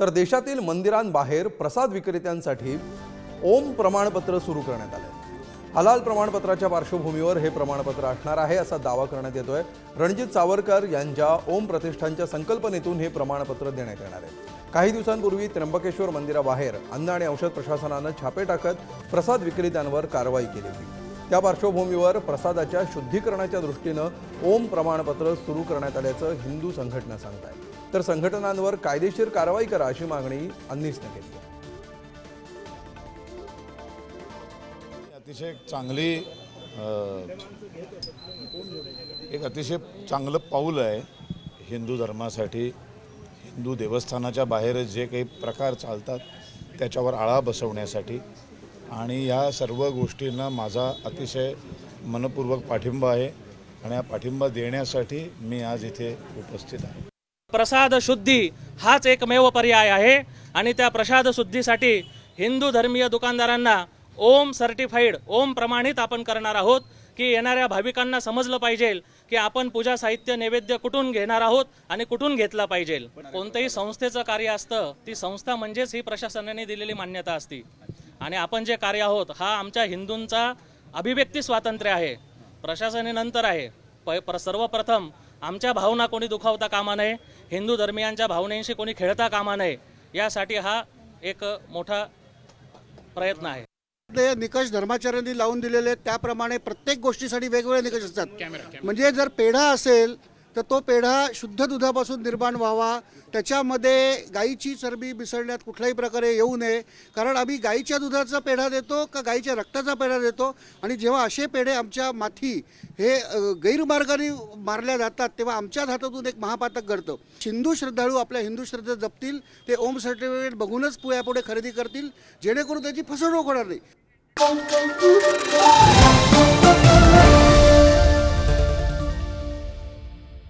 तर देशातील मंदिरांबाहेर प्रसाद विक्रेत्यांसाठी ओम प्रमाणपत्र सुरू करण्यात आलं हलाल प्रमाणपत्राच्या पार्श्वभूमीवर हे प्रमाणपत्र असणार आहे असा दावा करण्यात येतोय. रणजित सावरकर यांच्या ओम प्रतिष्ठानच्या संकल्पनेतून हे प्रमाणपत्र देण्यात येणार आहे. काही दिवसांपूर्वी त्र्यंबकेश्वर मंदिराबाहेर अन्न आणि औषध प्रशासनानं छापे टाकत प्रसाद विक्रेत्यांवर कारवाई केली होती. त्या पार्श्वभूमीवर प्रसादाच्या शुद्धीकरणाच्या दृष्टीनं ओम प्रमाणपत्र सुरू करण्यात आल्याचं हिंदू संघटना सांगत आहे तर संघटनांवर कायदेशीर कारवाई करा अशी मागणी अन्नीसनं केली आहे. अतिशय चांगली एक अतिशय चांगलं पाऊल आहे हिंदू धर्मासाठी. हिंदू देवस्थानाच्या बाहेर जे काही प्रकार चालतात त्याच्यावर आळा बसवण्यासाठी. आणि या सर्व गोष्टींना माझा अतिशय मनपूर्वक पाठिंबा आहे आणि हा पाठिंबा देण्यासाठी मी आज इथे उपस्थित आहे. प्रसाद शुद्धी हाच एकमेव पर्याय आहे आणि त्या प्रसाद शुद्धीसाठी हिंदू धर्मीय दुकानदारांना ओम सर्टिफाईड ओम प्रमाणित आपण करणार आहोत की येणाऱ्या भाविकांना समजलं पाहिजे की आपण पूजा साहित्य नैवेद्य कुठून घेणार आहोत आणि कुठून घेतला पाहिजे. कोणत्याही संस्थेचं कार्य असतं ती संस्था म्हणजेच ही प्रशासनाने दिलेली मान्यता असती. आणि आपण जे कार्य आहोत हा आमच्या हिंदूंचा अभिव्यक्ती स्वातंत्र्य आहे. प्रशासनेनंतर आहे. प प्र सर्वप्रथम आमच्या भावना कोणी दुखावता कामा नये हिंदू धर्मियांच्या भावनेशी कोणी खेळता कामा नये यासाठी हा एक मोठा प्रयत्न आहे. ते निकष धर्माचार्यांनी लावून दिलेले आहेत त्याप्रमाणे प्रत्येक गोष्टीसाठी वेगवेगळे निकष असतात. म्हणजे जर पेढा असेल तर तो पेढा शुद्ध दुधापासून निर्माण व्हावा. त्याच्यामध्ये गाईची चरबी मिसळण्यात कुठल्याही प्रकारे येऊ नये. कारण आम्ही गाईच्या दुधाचा पेढा देतो का गाईच्या रक्ताचा पेढा देतो? आणि जेव्हा असे पेढे आमच्या माथी हे गैरमार्गाने मारल्या जातात तेव्हा आमच्याच हातातून एक महापातक घडतं. हिंदू श्रद्धाळू आपल्या हिंदू श्रद्धा जपतील ते ओम सर्टिफिकेट बघूनच पुढे खरेदी करतील जेणेकरून त्याची फसवणूक होणार नाही.